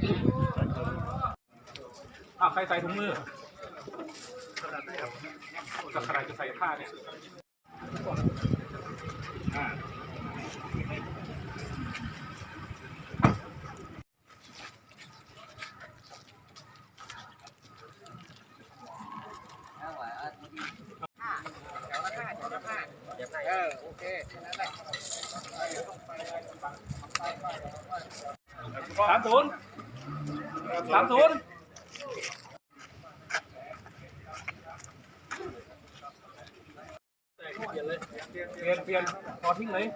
อย่าเดินมาอ้าวใครใส่ถุงมือกับใครจะใส่ผ้าเนี่ยอ่าสามศูนย์สามศูนย์เปลี่ยนเยเปลี่ยนเปลี่ย tám xuống tiền tiền có thích lấy